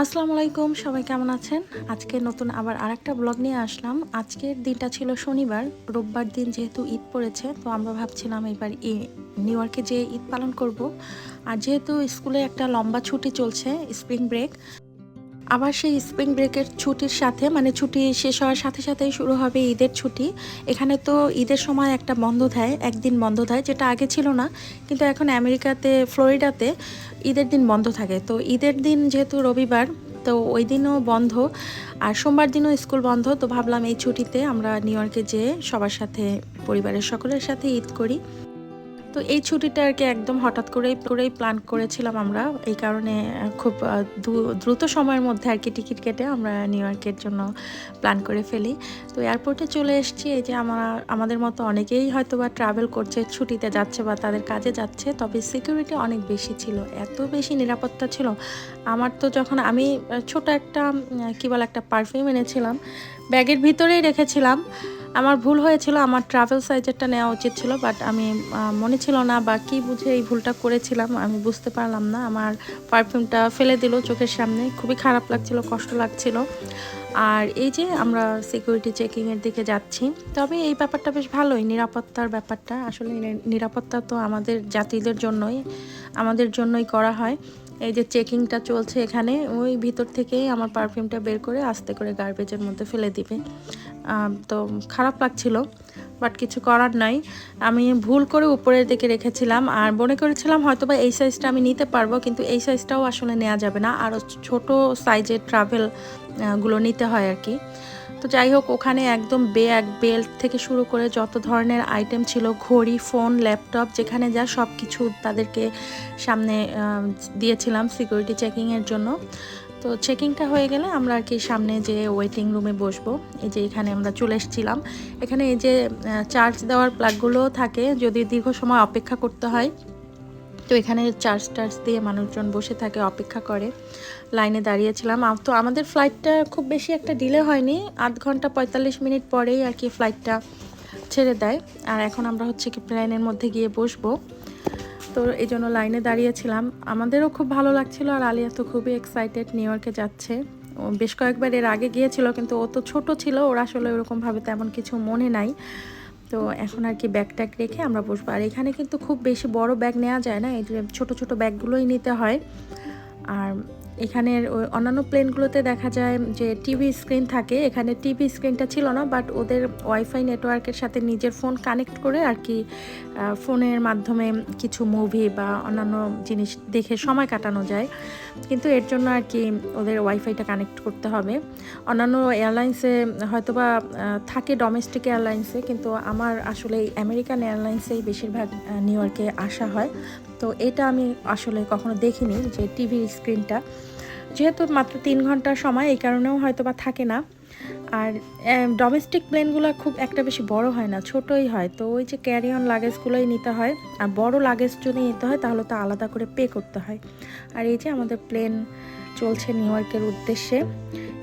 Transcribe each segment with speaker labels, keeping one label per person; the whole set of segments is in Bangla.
Speaker 1: আসসালামু আলাইকুম, সবাই কেমন আছেন? আজকে নতুন আবার আরেকটা ব্লগ নিয়ে আসলাম। আজকের দিনটা ছিল শনিবার, রোববার দিন যেহেতু ঈদ পড়েছে, তো আমরা ভাবছিলাম এবার নিউ ইয়র্কে যে ঈদ পালন করব। আর যেহেতু স্কুলে একটা লম্বা ছুটি চলছে, স্প্রিং ব্রেক আবার সেই স্প্রিং ব্রেকের ছুটির সাথে মানে ছুটি শেষ হওয়ার সাথে সাথেই শুরু হবে ঈদের ছুটি। এখানে তো ঈদের সময় একটা বন্ধ দেয়, একদিন বন্ধ দেয়, যেটা আগে ছিল না। কিন্তু এখন আমেরিকাতে, ফ্লোরিডাতে ঈদের দিন বন্ধ থাকে। তো ঈদের দিন যেহেতু রবিবার, তো ওই দিনও বন্ধ। আর সোমবার দিনও স্কুল বন্ধ। তো ভাবলাম এই ছুটিতে আমরা নিউ ইয়র্কে যেয়ে সবার সাথে, পরিবারের সকলের সাথে ঈদ করি। তো এই ছুটিটা আর কি একদম হঠাৎ করেই করেই প্ল্যান করেছিলাম আমরা। এই কারণে খুব দ্রুত সময়ের মধ্যে আর কি টিকিট কেটে আমরা নিউ ইয়র্কের জন্য প্ল্যান করে ফেলি। তো এয়ারপোর্টে চলে এসেছি। এই যে আমরা, আমাদের মতো অনেকেই হয়তো বা ট্রাভেল করছে, ছুটিতে যাচ্ছে বা তাদের কাজে যাচ্ছে, তবে সিকিউরিটি অনেক বেশি ছিল, এত বেশি নিরাপত্তা ছিল। আমার তো যখন আমি ছোট একটা কি বলে, একটা পারফিউম এনেছিলাম, ব্যাগের ভিতরেই রেখেছিলাম। আমার ভুল হয়েছিল, আমার ট্রাভেল সাইজেরটা নেওয়া উচিত ছিল বাট আমি মনে ছিল না বা কী বুঝে এই ভুলটা করেছিলাম, আমি বুঝতে পারলাম না। আমার পারফিউমটা ফেলে দিল চোখের সামনে, খুবই খারাপ লাগছিল, কষ্ট লাগছিল। আর এই যে আমরা সিকিউরিটি চেকিংয়ের দিকে যাচ্ছি, তবে এই ব্যাপারটা বেশ ভালোই, নিরাপত্তার ব্যাপারটা। আসলে নিরাপত্তা তো আমাদের জাতিদের জন্যই, আমাদের জন্যই করা হয়। এই যে চেকিংটা চলছে এখানে, ওই ভিতর থেকেই আমার পারফিউমটা বের করে আস্তে করে গার্বেজের মধ্যে ফেলে দিবে। তো খারাপ লাগছিল বাট কিছু করার নাই। আমি ভুল করে উপরের দিকে রেখেছিলাম, আর মনে করেছিলাম হয়তো বা এই সাইজটা আমি নিতে পারব, কিন্তু এই সাইজটাও আসলে নেওয়া যাবে না। আরও ছোট সাইজের ট্রাভেলগুলো নিতে হয় আর কি। তো যাই হোক, ওখানে একদম ব্যাগ বেল্ট থেকে শুরু করে যত ধরনের আইটেম ছিল, ঘড়ি ফোন ল্যাপটপ যেখানে যা সব কিছু তাদেরকে সামনে দিয়েছিলাম সিকিউরিটি চেকিংয়ের জন্য। তো চেকিংটা হয়ে গেলে আমরা আর কি সামনে যে ওয়েটিং রুমে বসবো, এই যে এখানে আমরা চলে এসেছিলাম। এখানে এই যে চার্জ দেওয়ার প্লাগগুলোও থাকে, যদি দীর্ঘ সময় অপেক্ষা করতে হয় তো এখানে চার্জ টার্জ দিয়ে মানুষজন বসে থাকে, অপেক্ষা করে। লাইনে দাঁড়িয়েছিলাম। তো আমাদের ফ্লাইটটা খুব বেশি একটা ডিলে হয়নি। আধ ঘণ্টা পঁয়তাল্লিশ মিনিট পরেই আর কি ফ্লাইটটা ছেড়ে দেয়। আর এখন আমরা হচ্ছে কি প্লেনের মধ্যে গিয়ে বসবো। তো এই জন্য লাইনে দাঁড়িয়েছিলাম। আমাদেরও খুব ভালো লাগছিল আর আলিয়া তো খুবই এক্সাইটেড নিউ ইয়র্কে যাচ্ছে। বেশ কয়েকবার এর আগে গিয়েছিল, কিন্তু ও তো ছোট ছিল। ওর আসলে ওরকমভাবে তেমন কিছু মনে নাই। তো এখন আর কি ব্যাগ ট্যাগ রেখে আমরা বসবো। আর এখানে কিন্তু খুব বেশি বড় ব্যাগ নেওয়া যায় না, এই ছোটো ছোটো ব্যাগগুলোই নিতে হয়। আর এখানের অন্যান্য প্লেনগুলোতে দেখা যায় যে টিভি স্ক্রিন থাকে, এখানে টিভি স্ক্রিনটা ছিল না, বাট ওদের ওয়াইফাই নেটওয়ার্কের সাথে নিজের ফোন কানেক্ট করে আর কি ফোনের মাধ্যমে কিছু মুভি বা অন্যান্য জিনিস দেখে সময় কাটানো যায়। কিন্তু এর জন্য আর কি ওদের ওয়াইফাইটা কানেক্ট করতে হবে। অন্যান্য এয়ারলাইন্সে হয়তোবা থাকে ডোমেস্টিক এয়ারলাইন্সে, কিন্তু আমার আসলে আমেরিকান এয়ারলাইন্সেই বেশিরভাগ নিউ ইয়র্কে আসা হয়। তো এটা আমি আসলে কখনো দেখিনি যে টিভির স্ক্রিনটা যেহেতু মাত্র তিন ঘণ্টার সময়, এই কারণেও হয়তো বা থাকে না। আর ডোমেস্টিক প্লেনগুলো খুব একটা বেশি বড় হয় না, ছোটই হয়। তো ওই যে ক্যারি অন লাগেজগুলোই নিতে হয়, আর বড় লাগেজ যদি নিতে হয়, তাহলে তো আলাদা করে পে করতে হয়। আর এই যে আমাদের প্লেন চলছে নিউ ইয়র্কের উদ্দেশ্যে,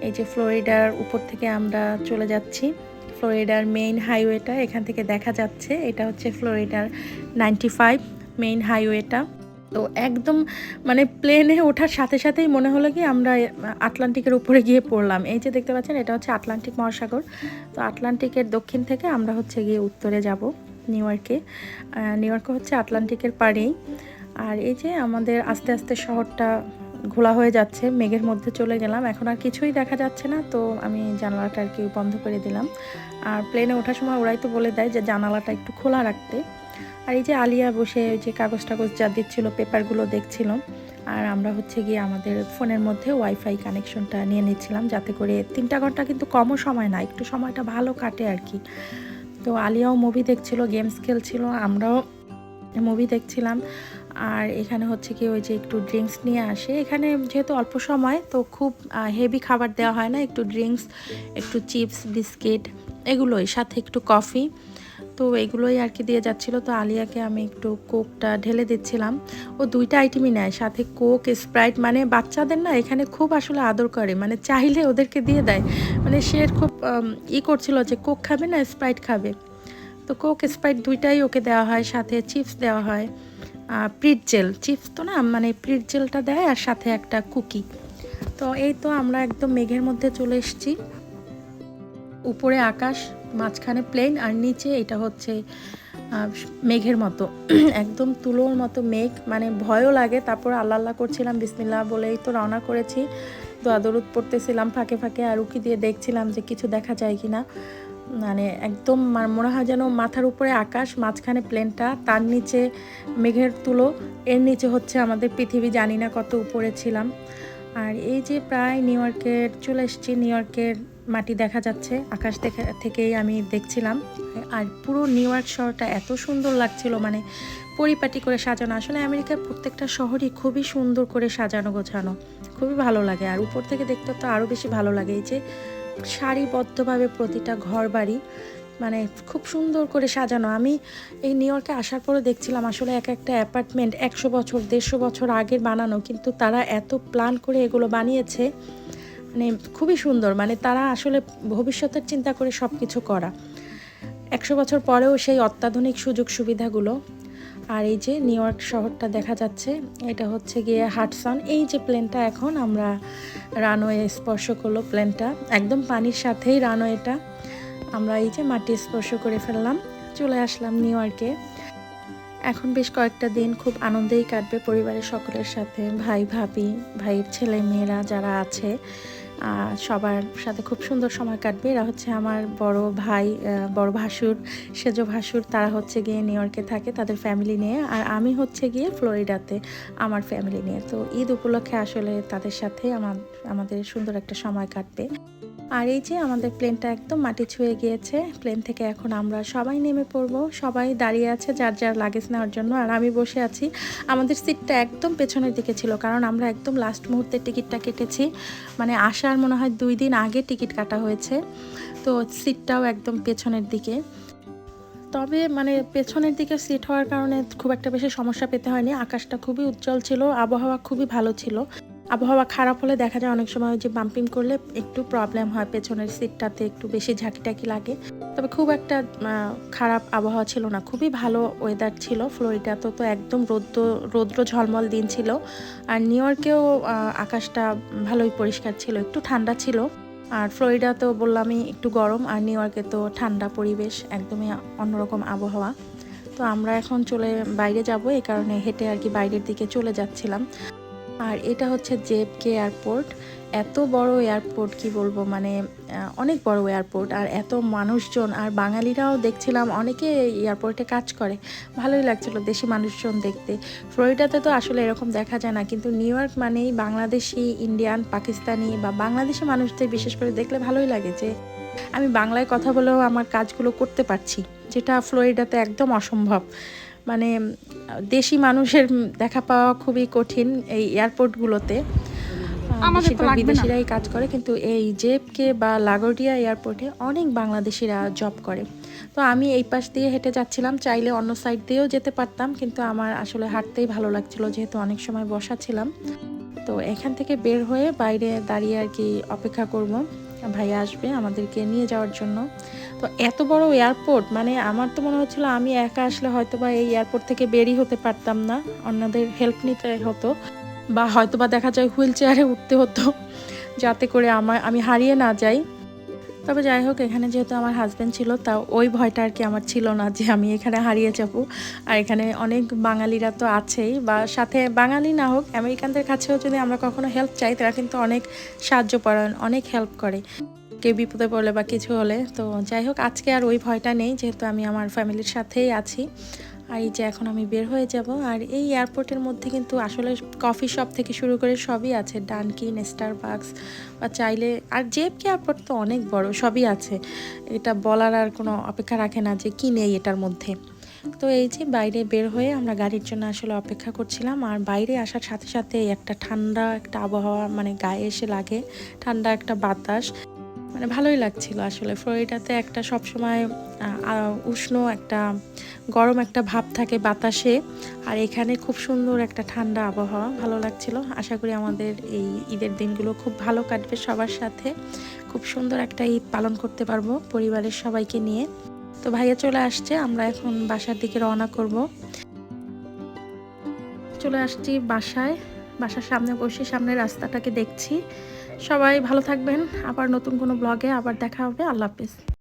Speaker 1: এই যে ফ্লোরিডার উপর থেকে আমরা চলে যাচ্ছি। ফ্লোরিডার মেইন হাইওয়েটা এখান থেকে দেখা যাচ্ছে, এটা হচ্ছে ফ্লোরিডার নাইনটি ফাইভ মেইন হাইওয়েটা তো একদম মানে প্লেনে ওঠার সাথে সাথেই মনে হলো কি আমরা আটলান্টিকের উপরে গিয়ে পড়লাম। এই যে দেখতে পাচ্ছেন, এটা হচ্ছে আটলান্টিক মহাসাগর। তো আটলান্টিকের দক্ষিণ থেকে আমরা হচ্ছে গিয়ে উত্তরে যাব নিউ ইয়র্কে। নিউ ইয়র্কে হচ্ছে আটলান্টিকের পাড়েই। আর এই যে আমাদের আস্তে আস্তে শহরটা ঘোলা হয়ে যাচ্ছে, মেঘের মধ্যে চলে গেলাম। এখন আর কিছুই দেখা যাচ্ছে না, তো আমি জানালাটা আর কি বন্ধ করে দিলাম। আর প্লেনে ওঠার সময় ওরাই তো বলে দেয় যে জানালাটা একটু খোলা রাখতে। আর এই যে আলিয়া বসে ওই যে কাগজ টাগজ যা দিচ্ছিল, পেপারগুলো দেখছিল আর আমরা হচ্ছে গিয়ে আমাদের ফোনের মধ্যে ওয়াইফাই কানেকশনটা নিয়ে নিচ্ছিলাম, যাতে করে তিনটা ঘণ্টা কিন্তু কমও সময় না, একটু সময়টা ভালো কাটে আর কি। তো আলিয়াও মুভি দেখছিল গেমস খেলছিল, আমরাও মুভি দেখছিলাম, আর এখানে হচ্ছে কি ওই যে একটু ড্রিঙ্কস নিয়ে আসে। এখানে যেহেতু অল্প সময়, তো খুব হেভি খাবার দেওয়া হয় না, একটু ড্রিঙ্কস একটু চিপস বিস্কিট এগুলোই, সাথে একটু কফি তো এগুলোই আর কি দিয়ে যাচ্ছিল। তো আলিয়াকে আমি একটু কোকটা ঢেলে দিচ্ছিলাম। ও দুইটা আইটেমই নেয়, সাথে কোক স্প্রাইট মানে বাচ্চাদের না এখানে খুব আসলে আদর করে। মানে চাইলে ওদেরকে দিয়ে দেয়। মানে সে খুব ই করছিল যে কোক খাবে না স্প্রাইট খাবে। তো কোক স্প্রাইট দুইটাই ওকে দেওয়া হয়, সাথে চিপস দেওয়া হয়। প্রিট জেল চিপস তো না মানে প্রিট জেলটা দেয় আর সাথে একটা কুকি তো এই তো আমরা একদম মেঘের মধ্যে চলে এসেছি। উপরে আকাশ, মাঝখানে প্লেন আর নিচে এটা হচ্ছে মেঘের মতো। একদম তুলোর মতো মেঘ মানে ভয়ও লাগে। তারপর আল্লাহ আল্লাহ করছিলাম, বিসমিল্লাহ বলেই তো রওনা করেছি। দোয়া দরুদ পড়তেছিলাম ফাঁকে ফাঁকে আর উকি দিয়ে দেখছিলাম যে কিছু দেখা যায় কি না মানে একদম মনে হয় যেন মাথার উপরে আকাশ, মাঝখানে প্লেনটা তার নিচে মেঘের তুলো। এর নিচে হচ্ছে আমাদের পৃথিবী, জানি না কত উপরে ছিলাম। আর এই যে প্রায় নিউ ইয়র্কের, চলে এসেছি নিউ ইয়র্কের মাটি দেখা যাচ্ছে, আকাশ দেখা, থেকেই আমি দেখছিলাম। আর পুরো নিউ ইয়র্ক শহরটা এত সুন্দর লাগছিল মানে পরিপাটি করে সাজানো। আসলে আমেরিকার প্রত্যেকটা শহরই খুবই সুন্দর করে সাজানো গোছানো। খুবই ভালো লাগে, আর উপর থেকে দেখতে তো আরও বেশি ভালো লাগে। এই যে সারিবদ্ধভাবে প্রতিটা ঘর বাড়ি মানে খুব সুন্দর করে সাজানো। আমি এই নিউ ইয়র্কে আসার পরে দেখছিলাম, আসলে এক একটা অ্যাপার্টমেন্ট একশো বছর, দেড়শো বছর আগের বানানো, কিন্তু তারা এত প্ল্যান করে এগুলো বানিয়েছে। মানে খুবই সুন্দর। মানে তারা আসলে ভবিষ্যতের চিন্তা করে সব কিছু করা। একশো বছর পরেও সেই অত্যাধুনিক সুযোগ সুবিধাগুলো। আর এই যে নিউ ইয়র্ক শহরটা দেখা যাচ্ছে, এটা হচ্ছে গিয়ে হাটসন। এই যে প্লেনটা এখন আমরা রানওয়ে স্পর্শ করল প্লেনটা। একদম পানির সাথেই রানওয়েটা আমরা এই যে মাটি স্পর্শ করে ফেললাম, চলে আসলাম নিউ ইয়র্কে। এখন বেশ কয়েকটা দিন খুব আনন্দেই কাটবে পরিবারের সকলের সাথে। ভাই, ভাবি, ভাইয়ের ছেলে, মেয়েরা যারা আছে সবার সাথে খুব সুন্দর সময় কাটবে। এরা হচ্ছে আমার বড় ভাই বড় ভাসুর, সেজ ভাসুর। তারা হচ্ছে গিয়ে নিউ ইয়র্কে থাকে তাদের ফ্যামিলি নিয়ে। আর আমি হচ্ছে গিয়ে ফ্লোরিডাতে আমার ফ্যামিলি নিয়ে। তো ঈদ উপলক্ষে আসলে তাদের সাথে আমার, আমাদের সুন্দর একটা সময় কাটবে। আর এই যে আমাদের প্লেনটা একদম মাটি ছুঁয়ে গিয়েছে। প্লেন থেকে এখন আমরা সবাই নেমে পড়ব। সবাই দাঁড়িয়ে আছে যার যার লাগেজ নেওয়ার জন্য। আর আমি বসে আছি। আমাদের সিটটা একদম পেছনের দিকে ছিল, কারণ আমরা একদম লাস্ট মুহূর্তে টিকিটটা কেটেছি। মানে আসার মনে হয় দুই দিন আগে টিকিট কাটা হয়েছে। তো সিটটাও একদম পেছনের দিকে। তবে মানে পেছনের দিকে সিট হওয়ার কারণে খুব একটা বেশি সমস্যা পেতে হয়নি। আকাশটা খুবই উজ্জ্বল ছিল, আবহাওয়া খুবই ভালো ছিল। আবহাওয়া খারাপ হলে দেখা যায় অনেক সময় যে বাম্পিং করলে একটু প্রবলেম হয়, পেছনের সিটটাতে একটু বেশি ঝাঁকিটাকি লাগে। তবে খুব একটা খারাপ আবহাওয়া ছিল না। খুবই ভালো ওয়েদার ছিল ফ্লোরিডাতে তো একদম রৌদ্র রৌদ্র ঝলমল দিন ছিল। আর নিউ ইয়র্কেও আকাশটা ভালোই পরিষ্কার ছিল, একটু ঠান্ডা ছিল। আর ফ্লোরিডা তো বললামই একটু গরম, আর নিউ ইয়র্কে তো ঠান্ডা পরিবেশ, একদমই অন্যরকম আবহাওয়া। তো আমরা এখন চলে, বাইরে যাব, এই কারণে হেঁটে আর কি বাইরের দিকে চলে যাচ্ছিলাম। আর এটা হচ্ছে জেপকে এয়ারপোর্ট। এত বড় এয়ারপোর্ট কি বলব? মানে অনেক বড় এয়ারপোর্ট। আর এত মানুষজন, আর বাঙালিরাও দেখছিলাম, অনেকে এয়ারপোর্টে কাজ করে। ভালোই লাগছিল দেশি মানুষজন দেখতে। ফ্লোরিডাতে তো আসলে এরকম দেখা যায় না, কিন্তু নিউ ইয়র্ক মানেই বাংলাদেশি, ইন্ডিয়ান, পাকিস্তানি বা বাংলাদেশি মানুষদের বিশেষ করে দেখলে ভালোই লাগে যে, আমি বাংলায় কথা বলেও আমার কাজগুলো করতে পারছি, যেটা ফ্লোরিডাতে একদম অসম্ভব। মানে দেশি মানুষের দেখা পাওয়া খুবই কঠিন এই এয়ারপোর্টগুলোতে। বেশিরভাগ বিদেশিরাই কাজ করে কিন্তু এই জেপকে বা লাগোডিয়া এয়ারপোর্টে অনেক বাংলাদেশিরা জব করে। তো আমি এই পাশ দিয়ে হেঁটে যাচ্ছিলাম চাইলে অন্য সাইড দিয়েও যেতে পারতাম কিন্তু আমার আসলে হাঁটতেই ভালো লাগছিল যেহেতু অনেক সময় বসা ছিলাম। তো এখান থেকে বের হয়ে বাইরে দাঁড়িয়ে আর কি অপেক্ষা করব। ভাইয়া আসবে আমাদেরকে নিয়ে যাওয়ার জন্য। তো এত বড় এয়ারপোর্ট মানে আমার তো মনে হচ্ছিল আমি একা আসলে হয়তো বা এই এয়ারপোর্ট থেকে বেরই হতে পারতাম না, অন্যদের হেল্প নিতে হতো বা হয়তো বা দেখা যায় হুইল চেয়ারে উঠতে হতো, যাতে করে আমার আমি হারিয়ে না যাই। তবে যাই হোক, এখানে যেহেতু আমার হাজব্যান্ড ছিল তা ওই ভয়টা আর কি আমার ছিল না যে আমি এখানে হারিয়ে যাব। আর এখানে অনেক বাঙালিরা তো আছেই, বা সাথে বাঙালি না হোক, আমেরিকানদের কাছেও যদি আমরা কখনো হেল্প চাই, তারা কিন্তু অনেক সাহায্য পরায়ণ অনেক হেল্প করে। কেউ বিপদে পড়লে বা কিছু হলে। তো যাই হোক, আজকে আর ওই ভয়টা নেই, যেহেতু আমি আমার ফ্যামিলির সাথেই আছি। আর এই যে এখন আমি বের হয়ে যাব, আর এই এয়ারপোর্টের মধ্যে কিন্তু আসলে কফি শপ থেকে শুরু করে সবই আছে। ডানকিন স্টারবাক্স বা চাইলে, আর জেপকে এয়ারপোর্ট তো অনেক বড়, সবই আছে। এটা বলার আর কোনো অপেক্ষা রাখে না যে কি নেই এটার মধ্যে। তো এই যে বাইরে বের হয়ে আমরা গাড়ির জন্য আসলে অপেক্ষা করছিলাম, আর বাইরে আসার সাথে সাথে একটা ঠান্ডা একটা আবহাওয়া মানে গায়ে এসে লাগে। ঠান্ডা একটা বাতাস। মানে ভালোই লাগছিল আসলে। ফ্লোরিডাতে একটা সবসময় উষ্ণ একটা, গরম একটা ভাব থাকে বাতাসে। আর এখানে খুব সুন্দর একটা ঠান্ডা আবহাওয়া, ভালো লাগছিল। আশা করি আমাদের এই ঈদের দিনগুলো খুব ভালো কাটবে সবার সাথে। খুব সুন্দর একটা ঈদ পালন করতে পারব পরিবারের সবাইকে নিয়ে। তো ভাইয়া চলে আসছে, আমরা এখন বাসার দিকে রওনা করব। চলে আসছি বাসায়। বাসার সামনে বসে সামনে রাস্তাটাকে দেখছি। সবাই ভালো থাকবেন। আবার নতুন কোনো ব্লগে আবার দেখা হবে। আল্লাহ হাফিজ।